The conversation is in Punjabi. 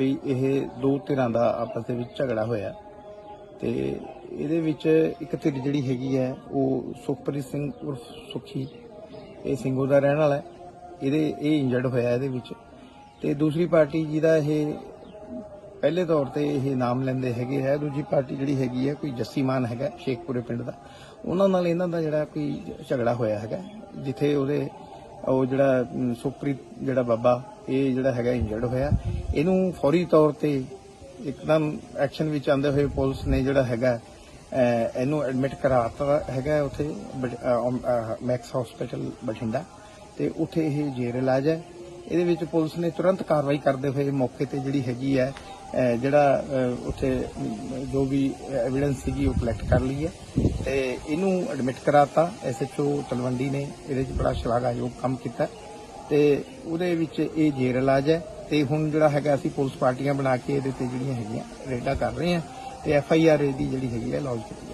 ਵੀ ਇਹ ਦੋ ਧਿਰਾਂ ਦਾ ਆਪਸ ਦੇ ਵਿੱਚ ਝਗੜਾ ਹੋਇਆ। ਤੇ ਇਹਦੇ ਵਿੱਚ ਇੱਕ ਧਿਰ ਜਿਹੜੀ ਹੈਗੀ ਹੈ, ਉਹ ਸੁਖਪ੍ਰੀਤ ਸਿੰਘ ਉਰਫ ਸੁਖੀ, ਇਹ ਸਿੰਘੋ ਦਾ ਰਹਿਣ ਵਾਲਾ ਹੈ। ਇਹਦੇ, ਇਹ ਇੰਜਰਡ ਹੋਇਆ ਇਹਦੇ ਵਿੱਚ। ਤੇ ਦੂਸਰੀ ਪਾਰਟੀ ਜਿਹਦਾ ਇਹ ਪਹਿਲੇ ਤੌਰ ਤੇ ਇਹ ਨਾਮ ਲੈਂਦੇ ਹੈਗੇ ਹੈ ਦੂਜੀ ਪਾਰਟੀ ਜਿਹੜੀ ਹੈਗੀ ਹੈ ਕੋਈ ਜੱਸੀ ਮਾਨ ਹੈਗਾ, ਸ਼ੇਖਪੁਰੇ ਪਿੰਡ ਦਾ। ਉਹਨਾਂ ਨਾਲ ਇਹਨਾਂ ਦਾ ਜਿਹੜਾ ਕੋਈ ਝਗੜਾ ਹੋਇਆ ਹੈਗਾ, ਜਿੱਥੇ ਉਹਦੇ, ਉਹ ਜਿਹੜਾ ਸੁਖਪ੍ਰੀਤ ਜਿਹੜਾ ਬਾਬਾ, ਇਹ ਜਿਹੜਾ ਹੈਗਾ ਇੰਜਰਡ ਹੋਇਆ। ਇਹਨੂੰ ਫੌਰੀ ਤੌਰ ਤੇ ਇੱਕਦਮ ਐਕਸ਼ਨ ਵਿੱਚ ਆਂਦੇ ਹੋਏ ਪੁਲਿਸ ਨੇ ਜਿਹੜਾ ਹੈਗਾ ਇਹਨੂੰ ਐਡਮਿਟ ਕਰਾਤਾ ਹੈਗਾ ਉੱਥੇ ਮੈਕਸ ਹਸਪੀਟਲ ਬਠਿੰਡਾ ਤੇ ਉੱਥੇ ਇਹ ਜੇਰ ਇਲਾਜ ਹੈ। ਇਹਦੇ ਵਿੱਚ ਪੁਲਿਸ ਨੇ ਤੁਰੰਤ ਕਾਰਵਾਈ ਕਰਦੇ ਹੋਏ ਮੌਕੇ ਤੇ ਜਿਹੜੀ ਹੈਗੀ ਹੈ ਜਿਹੜਾ ਅਹ, ਉੱਥੇ ਜੋ ਵੀ ਐਵੀਡੈਂਸ ਸੀਗੀ ਉਹ ਕਲੈਕਟ ਕਰ ਲਈ ਹੈ ਤੇ ਇਹਨੂੰ ਐਡਮਿਟ ਕਰਾਤਾ। ਐਸਐਚਓ ਤਲਵੰਡੀ ਨੇ ਇਹਦੇ 'ਚ ਬੜਾ ਸ਼ਲਾਘਾਯੋਗ ਕੰਮ ਕੀਤਾ ਤੇ ਉਹਦੇ ਵਿੱਚ ਇਹ ਜੇਰ ਇਲਾਜ ਹੈ। ਤੇ ਹੁਣ ਜਿਹੜਾ ਹੈਗਾ ਅਸੀਂ ਪੁਲਿਸ ਪਾਰਟੀਆਂ ਬਣਾ ਕੇ ਇਹਦੇ ਤੇ ਜਿਹੜੀਆਂ ਹੈਗੀਆਂ ਰੇਡਾਂ ਕਰ ਰਹੇ ਹਾਂ ਤੇ ਐਫ ਆਈ ਆਰ ਦੀ ਜਿਹੜੀ ਹੈਗੀ ਹੈ ਲੌਂਚ ਕੀਤੀ